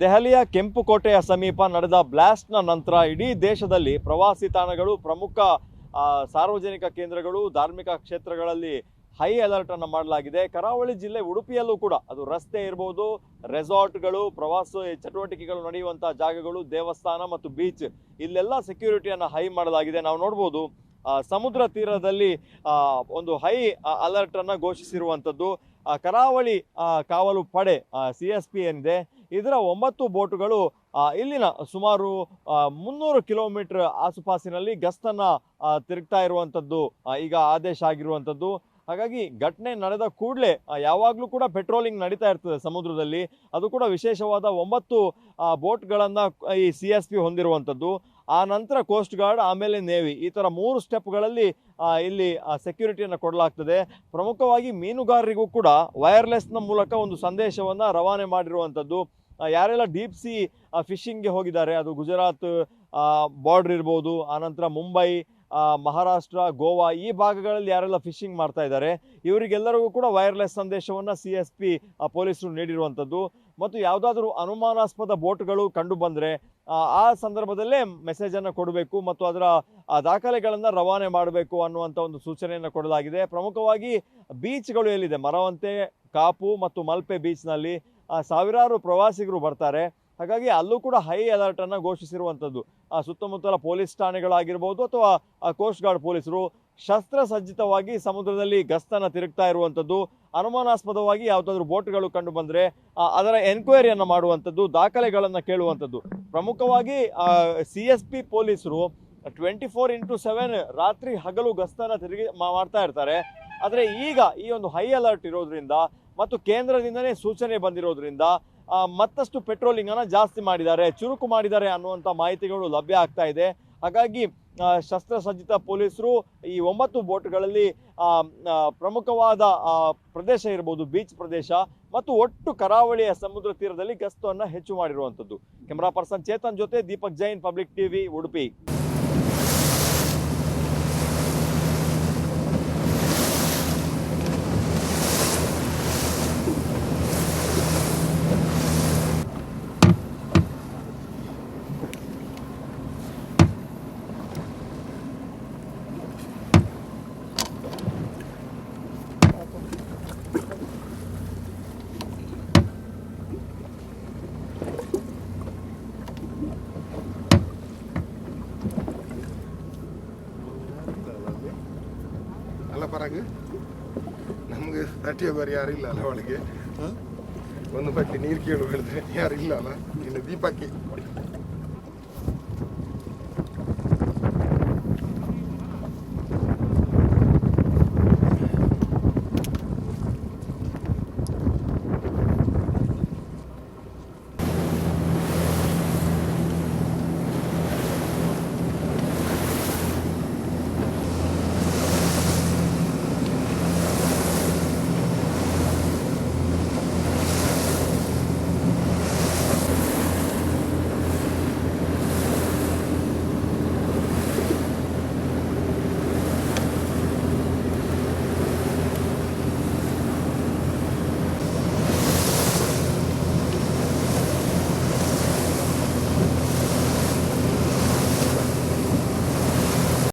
ದೆಹಲಿಯ ಕೆಂಪುಕೋಟೆಯ ಸಮೀಪ ನಡೆದ ಬ್ಲಾಸ್ಟ್ನ ನಂತರ ಇಡೀ ದೇಶದಲ್ಲಿ ಪ್ರವಾಸಿ ತಾಣಗಳು, ಪ್ರಮುಖ ಸಾರ್ವಜನಿಕ ಕೇಂದ್ರಗಳು, ಧಾರ್ಮಿಕ ಕ್ಷೇತ್ರಗಳಲ್ಲಿ ಹೈ ಅಲರ್ಟ್ ಅನ್ನು ಮಾಡಲಾಗಿದೆ. ಕರಾವಳಿ ಜಿಲ್ಲೆ ಉಡುಪಿಯಲ್ಲೂ ಕೂಡ ಅದು ರಸ್ತೆ ಇರ್ಬೋದು, ರೆಸಾರ್ಟ್ಗಳು, ಪ್ರವಾಸ ಚಟುವಟಿಕೆಗಳು ನಡೆಯುವಂತಹ ಜಾಗಗಳು, ದೇವಸ್ಥಾನ ಮತ್ತು ಬೀಚ್ ಇಲ್ಲೆಲ್ಲ ಸೆಕ್ಯೂರಿಟಿಯನ್ನು ಹೈ ಮಾಡಲಾಗಿದೆ. ನಾವು ನೋಡ್ಬೋದು ಸಮುದ್ರ ತೀರದಲ್ಲಿ ಒಂದು ಹೈ ಅಲರ್ಟ್ ಅನ್ನ ಘೋಷಿಸಿರುವಂಥದ್ದು. ಕರಾವಳಿ ಕಾವಲು ಪಡೆ ಸಿ ಎಸ್ ಪಿ ಏನಿದೆ, ಇದರ ಒಂಬತ್ತು ಬೋಟುಗಳು ಇಲ್ಲಿನ ಸುಮಾರು ಮುನ್ನೂರು ಕಿಲೋಮೀಟರ್ ಆಸುಪಾಸಿನಲ್ಲಿ ಗಸ್ತನ್ನು ತಿರುಗ್ತಾ ಇರುವಂಥದ್ದು ಈಗ ಆದೇಶ ಆಗಿರುವಂಥದ್ದು. ಹಾಗಾಗಿ ಘಟನೆ ನಡೆದ ಕೂಡಲೇ ಯಾವಾಗಲೂ ಕೂಡ ಪೆಟ್ರೋಲಿಂಗ್ ನಡೀತಾ ಇರ್ತದೆ ಸಮುದ್ರದಲ್ಲಿ. ಅದು ಕೂಡ ವಿಶೇಷವಾದ ಒಂಬತ್ತು ಬೋಟ್ಗಳನ್ನು ಈ ಸಿ ಎಸ್ ಪಿ ಹೊಂದಿರುವಂಥದ್ದು. ಆ ನಂತರ ಕೋಸ್ಟ್ ಗಾರ್ಡ್ ಆಮೇಲೆ ನೇವಿ ಈ ಥರ ಮೂರು ಸ್ಟೆಪ್ಗಳಲ್ಲಿ ಇಲ್ಲಿ ಸೆಕ್ಯೂರಿಟಿಯನ್ನು ಕೊಡಲಾಗ್ತದೆ. ಪ್ರಮುಖವಾಗಿ ಮೀನುಗಾರರಿಗೂ ಕೂಡ ವೈರ್ಲೆಸ್ನ ಮೂಲಕ ಒಂದು ಸಂದೇಶವನ್ನು ರವಾನೆ ಮಾಡಿರುವಂಥದ್ದು. ಯಾರೆಲ್ಲ ಡೀಪ್ ಸಿ ಫಿಶಿಂಗ್ಗೆ ಹೋಗಿದ್ದಾರೆ, ಅದು ಗುಜರಾತ್ ಬಾರ್ಡ್ರ್ ಇರ್ಬೋದು ಆನಂತರ ಮುಂಬೈ ಮಹಾರಾಷ್ಟ್ರ, ಗೋವಾ ಈ ಭಾಗಗಳಲ್ಲಿ ಯಾರೆಲ್ಲ ಫಿಶಿಂಗ್ ಮಾಡ್ತಾ ಇದ್ದಾರೆ, ಇವರಿಗೆಲ್ಲರಿಗೂ ಕೂಡ ವೈರ್ಲೆಸ್ ಸಂದೇಶವನ್ನು ಸಿ ಎಸ್ ಪಿ ಪೊಲೀಸರು ನೀಡಿರುವಂಥದ್ದು. ಮತ್ತು ಯಾವುದಾದ್ರೂ ಅನುಮಾನಾಸ್ಪದ ಬೋಟ್ಗಳು ಕಂಡು ಬಂದರೆ, ಆ ಸಂದರ್ಭದಲ್ಲೇ ಮೆಸೇಜನ್ನು ಕೊಡಬೇಕು ಮತ್ತು ಅದರ ದಾಖಲೆಗಳನ್ನು ರವಾನೆ ಮಾಡಬೇಕು ಅನ್ನುವಂಥ ಒಂದು ಸೂಚನೆಯನ್ನು ಕೊಡಲಾಗಿದೆ. ಪ್ರಮುಖವಾಗಿ ಬೀಚ್ಗಳು ಎಲ್ಲಿದೆ? ಮರವಂತೆ, ಕಾಪು ಮತ್ತು ಮಲ್ಪೆ ಬೀಚ್ನಲ್ಲಿ ಸಾವಿರಾರು ಪ್ರವಾಸಿಗರು ಬರ್ತಾರೆ. ಹಾಗಾಗಿ ಅಲ್ಲೂ ಕೂಡ ಹೈ ಅಲರ್ಟ್ ಅನ್ನು ಘೋಷಿಸಿರುವಂಥದ್ದು. ಆ ಸುತ್ತಮುತ್ತಲ ಪೊಲೀಸ್ ಠಾಣೆಗಳಾಗಿರ್ಬೋದು ಅಥವಾ ಕೋಸ್ಟ್ ಗಾರ್ಡ್ ಪೊಲೀಸರು ಶಸ್ತ್ರಸಜ್ಜಿತವಾಗಿ ಸಮುದ್ರದಲ್ಲಿ ಗಸ್ತನ ತಿರುಗ್ತಾ ಇರುವಂಥದ್ದು. ಅನುಮಾನಾಸ್ಪದವಾಗಿ ಯಾವುದಾದ್ರೂ ಬೋಟ್ಗಳು ಕಂಡು ಬಂದರೆ ಅದರ ಎನ್ಕ್ವೈರಿಯನ್ನು ಮಾಡುವಂಥದ್ದು, ದಾಖಲೆಗಳನ್ನು ಕೇಳುವಂಥದ್ದು. ಪ್ರಮುಖವಾಗಿ ಸಿ ಎಸ್ ಪಿ ಪೊಲೀಸರು ಟ್ವೆಂಟಿ ಫೋರ್ ಇಂಟು ಸೆವೆನ್ ರಾತ್ರಿ ಹಗಲು ಗಸ್ತನ ತಿರುಗಿ ಮಾಡ್ತಾ ಇರ್ತಾರೆ. ಆದರೆ ಈಗ ಈ ಒಂದು ಹೈ ಅಲರ್ಟ್ ಇರೋದ್ರಿಂದ ಮತ್ತು ಕೇಂದ್ರದಿಂದನೇ ಸೂಚನೆ ಬಂದಿರೋದ್ರಿಂದ ಮತ್ತಷ್ಟು ಪೆಟ್ರೋಲಿಂಗನ್ನು ಜಾಸ್ತಿ ಮಾಡಿದ್ದಾರೆ, ಚುರುಕು ಮಾಡಿದ್ದಾರೆ ಅನ್ನುವಂಥ ಮಾಹಿತಿಗಳು ಲಭ್ಯ ಆಗ್ತಾ ಇದೆ. ಹಾಗಾಗಿ ಶಸ್ತ್ರಸಜ್ಜಿತ ಪೊಲೀಸರು ಈ ಒಂಬತ್ತು ಬೋಟ್ಗಳಲ್ಲಿ ಪ್ರಮುಖವಾದ ಪ್ರದೇಶ ಇರ್ಬೋದು, ಬೀಚ್ ಪ್ರದೇಶ ಮತ್ತು ಒಟ್ಟು ಕರಾವಳಿಯ ಸಮುದ್ರ ತೀರದಲ್ಲಿ ಗಸ್ತವನ್ನು ಹೆಚ್ಚು ಮಾಡಿರುವಂಥದ್ದು. ಕೆಮರಾ ಪರ್ಸನ್ ಚೇತನ್ ಜೊತೆ ದೀಪಕ್ ಜೈನ್, ಪಬ್ಲಿಕ್ ಟಿವಿ, ಉಡುಪಿ. ಅಲ್ಲ ಪರಾಗ? ನಮಗೆ ತಟ್ಟಿಯ ಬರಿ ಯಾರು ಇಲ್ಲ ಅಲ್ಲ ಅವಳಿಗೆ. ಒಂದು ಬಟ್ಟೆ ನೀರು ಕೇಳು ಹೇಳಿದ್ರೆ ಯಾರು ಇಲ್ಲ ಅಲ್ಲ. ಇನ್ನು ದೀಪಕ್ಕೆ.